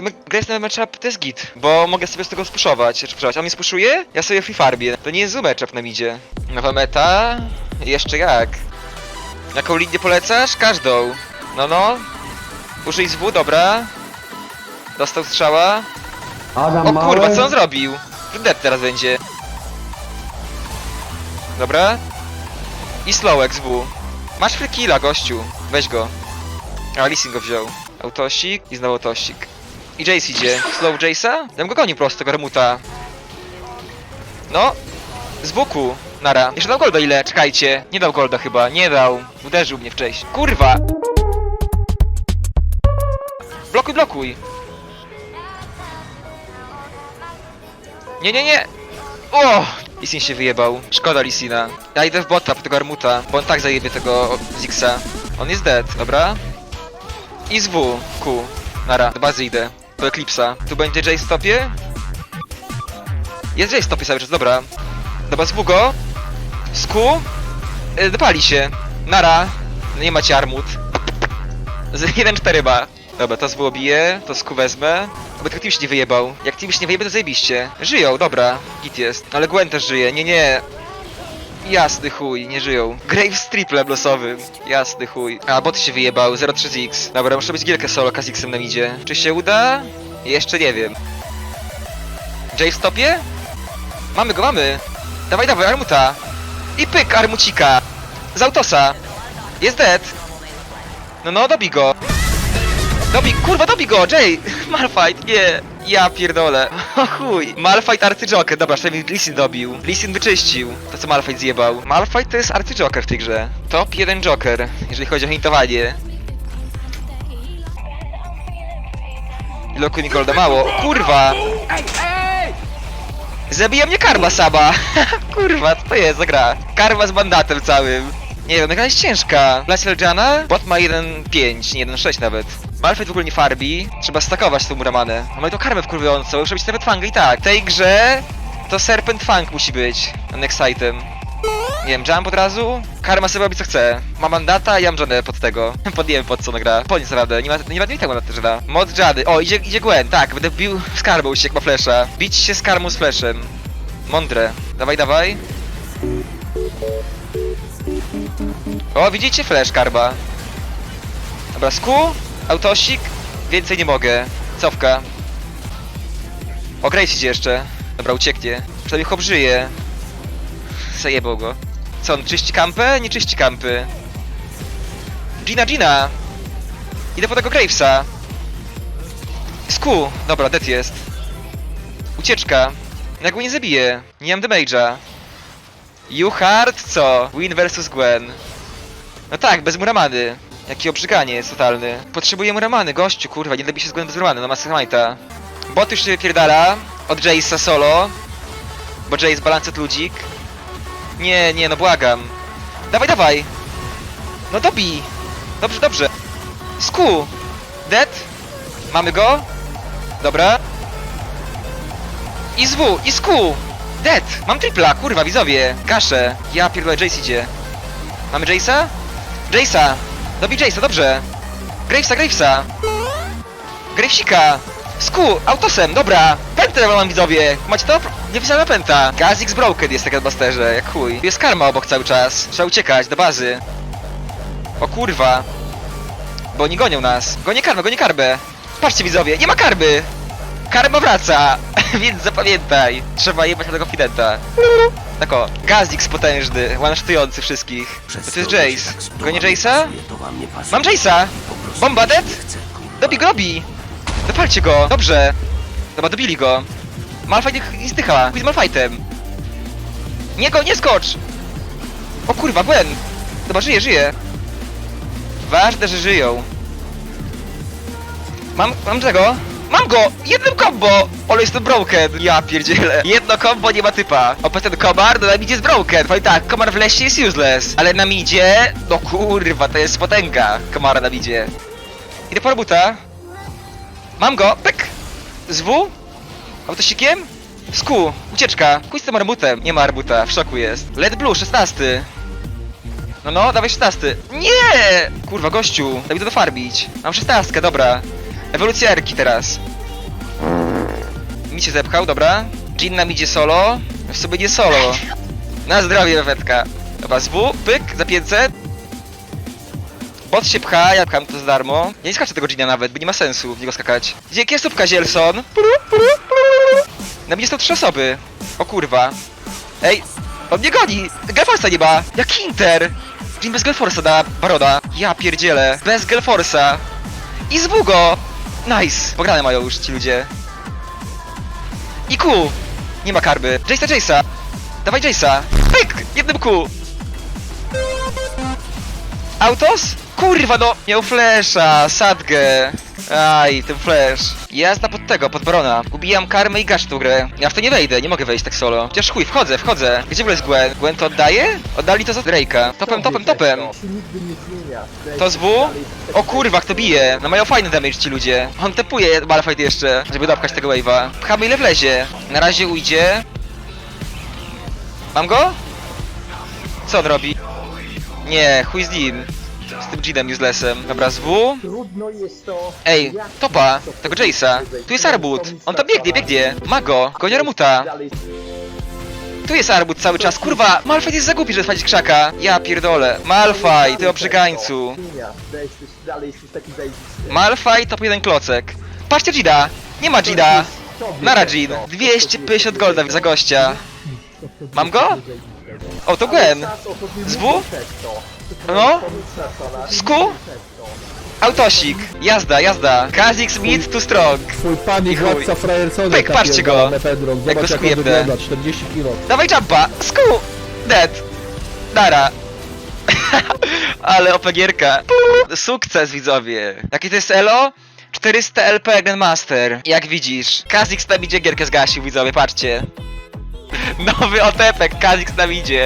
sumie Graves na matchup to jest git, bo mogę sobie z tego spuszować, czy spuszować. On mnie spuszuje, ja sobie free farbię. To nie jest zły matchup na midzie. Nowa meta? Jeszcze jak. Jaką linię polecasz? Każdą. No no. Użyj z W, dobra. Dostał strzała. Adam O mały. kurwa, co on zrobił? Dead teraz będzie. Dobra. I slowek z W. Masz free killa, gościu. Weź go. A, Lissin go wziął. Autosik i znowu autosik. I Jace idzie. Slow Jace'a? Ja go gonił prosto, Garmuta. No. Z boku. Nara. Jeszcze dał golda ile? Czekajcie. Nie dał golda chyba. Nie dał. Uderzył mnie wcześniej. Kurwa! Blokuj, blokuj. Nie, nie, nie! O! Lisin się wyjebał. Szkoda Lisina. Ja idę w bota po tego Armuta, bo on tak zajebie tego Zixa. On jest dead, dobra? I z W, Q. Nara, do bazy idę. Do Eclipse'a. Tu będzie Jay stopie? Jest Jay stopie cały czas, dobra. Dobra, z W go. Z Q. Y, Dopali się. Nara. No nie macie Armut. Z 1-4 ma. Dobra, to z W bije, to Q wezmę. Aby tylko team się nie wyjebał. Jak team się nie wyjebie, to zajebiście. Żyją, dobra. Git jest. Ale Gwen też żyje. Nie, nie. Jasny chuj, nie żyją. Graves z triplem losowym. Jasny chuj. A, bot się wyjebał, 03 z X. Dobra, muszę być gierkę solo Kazixem na midzie. Czy się uda? Jeszcze nie wiem. Jay w stopie? Mamy go, mamy. Dawaj, dawaj, Armuta. I pyk, Armucika. Z autosa. Jest dead. No, no, dobij go. Dobij, kurwa, dobij go, Jay! Malfight, nie! Ja pierdolę. O chuj. Malfight arcyjoker, dobra, przynajmniej Lisin dobił. Lisin wyczyścił to, co Malfight zjebał. Malfight to jest arcyjoker w tej grze. Top 1 joker, jeżeli chodzi o hintowanie. Loku Nikolda mało. Kurwa! Zabija mnie karma Saba! Kurwa, co to jest za gra? Karma z mandatem całym. Nie wiem, gra jest ciężka. Glacial Jana? Bot ma 1.5, nie 1.6 nawet. Malfight w ogóle nie farbi. Trzeba stakować tą Muramanę. No i to karmę wkurwiającą, muszę być nawet fanga i tak. W tej grze to Serpent Fang musi być. Next item. Nie wiem, jump od razu? Karma sobie robi co chce. Ma mandata, ja mam pod tego. Pod wiem pod co ona gra. Po nic naprawdę, nie ma, nie ma nie tego na też da. Mod Jady. O, idzie, idzie Gwen, tak, będę bił z karmą się jak ma flesza. Bić się z karmą z fleszem. Mądre. Dawaj, dawaj. O, widzicie flash karba. Dobra, sku, autosik, więcej nie mogę. Cofka. O, Grace idzie jeszcze. Dobra, ucieknie. Przynajmniej hop żyje. Zajebał go. Co, on czyści kampę? Nie czyści kampy. Gina, Gina! Idę po tego Gravesa. Sku! Dobra, dead jest. Ucieczka. Jak go nie zabiję. Nie mam damage'a. You hard? Co? Win versus Gwen. No tak, bez Muramany. Jaki obrzyganie jest totalny. Potrzebuję Muramany, gościu, kurwa, nie lepiej się z Gwen bez Muramany, no Mastermind'a. Bot już się wypierdala. Od Jace'a solo. Bo Jace balancet ludzik. Nie, nie, no błagam. Dawaj, dawaj! No dobij! Dobrze, dobrze. Sku! Dead? Mamy go? Dobra. I z W, i Q! Dead! Mam tripla, kurwa, widzowie! Gaszę! Ja pierdolę, Jace idzie. Mamy Jace'a? Jace'a! Dobij Jace'a, dobrze! Gravesa, Gravesa! Gravesika! Sku! Autosem, dobra! Pętę mam widzowie! Macie to? Nie pisałem pęta! Gazix Broken jest tak na Basterze, jak chuj. Jest karma obok cały czas. Trzeba uciekać do bazy. O kurwa. Bo oni gonią nas. Gonię karmę, gonię karbę. Patrzcie widzowie, nie ma karby! Karma wraca! Więc zapamiętaj. Trzeba jebać na tego fidenta. Tak o. Gazix potężny, one-shotujący wszystkich. To, to jest Jace. Gonię Jace'a? Mam Jace'a! Bomba dead? Dobij go, dobij! Dopalcie go! Dobrze! Dobra, dobili go. Malfight nie zdycha. Z Malfightem. Nie go, nie skocz! O kurwa, Gwen! Dobra, żyje, żyje. Ważne, że żyją. Mam, mam tego. Mam go! Jednym combo! Ale jestem broken! Ja pierdzielę. Jedno combo nie ma typa. Oprócz ten komar, no na midzie jest broken. Powiem tak, komar w lesie jest useless. Ale na midzie, no kurwa, to jest potęga. Komara na midzie. Idę po robuta. Mam go! Pyk! Z W? Autosikiem? Z Q! Ucieczka! Kuj z tym arbutem! Nie ma arbuta, w szoku jest. Led Blue, 16! No no, dawaj 16. Nie! Kurwa, gościu, daj mi to dofarbić. Mam 16, dobra. Ewolucja Erki teraz. mi się zepchał, dobra. Jin nam idzie solo. W sobie nie solo. Na zdrowie, wetka. Dobra, z W, pyk, za 500. Bot się pcha, ja pcham to za darmo. Ja nie skaczę tego Gina nawet, bo nie ma sensu w niego skakać. Dzięki, jest tubka Zielson. Na mnie są trzy osoby. O kurwa. Ej, on mnie goni! Gelforsa nie ma! Jak Inter! Jin bez Gelforsa na Barona. Ja pierdzielę. Bez Gelforsa. I z Bugo! Nice! Pograne mają już ci ludzie. I Q! Nie ma karby. Jace'a, Jace'a! Dawaj Jace'a! Pyk! Jednym Q! Autos? Kurwa no! Miał flasha, sadgę. Aj, ten flash. Jazda pod tego, pod Barona. Ubijam karmę i gasz tą grę. Ja w to nie wejdę, nie mogę wejść tak solo. Chociaż chuj, wchodzę, wchodzę. Gdzie w ogóle jest Gwen? Gwen to oddaje? Oddali to za Drake'a. Topem, topem, topem. To z W? O kurwa, kto bije? No mają fajny damage ci ludzie. On tepuje Malfight jeszcze, żeby dopchać tego wave'a. Pchamy ile wlezie. Na razie ujdzie. Mam go? Co on robi? Nie, chuj z nim. Z tym Jeanem uselessem. Dobra, z W. Trudno jest to... Ej, topa, to tego Jace'a. Tu jest Arbut. On tam biegnie, biegnie. Ma go. Goni Armuta. Tu jest Arbut cały czas. Kurwa, Malfight jest za głupi, żeby spać krzaka. Ja pierdolę. Malfight, ty obrzygańcu. Malfight top jeden klocek. Patrzcie Jida! Nie ma Jida! Nara Jin! 250 golda za gościa. Mam go? O, to Gwen! Z W? No? Sku? Autosik! Jazda, jazda! Kazik Smith too strong! Twój pan i frajercona Pyk, patrzcie go. Mefedron. Jak go Zobacz jak on skujebnę. wygląda, 40 kilo. Dawaj jumpa! Sku! Dead! Dara! Ale opegierka. Sukces widzowie! Jakie to jest elo? 400 LP Grandmaster. Jak widzisz, Kazix nam idzie gierkę zgasił widzowie, patrzcie. Nowy otepek, Kazix nam idzie.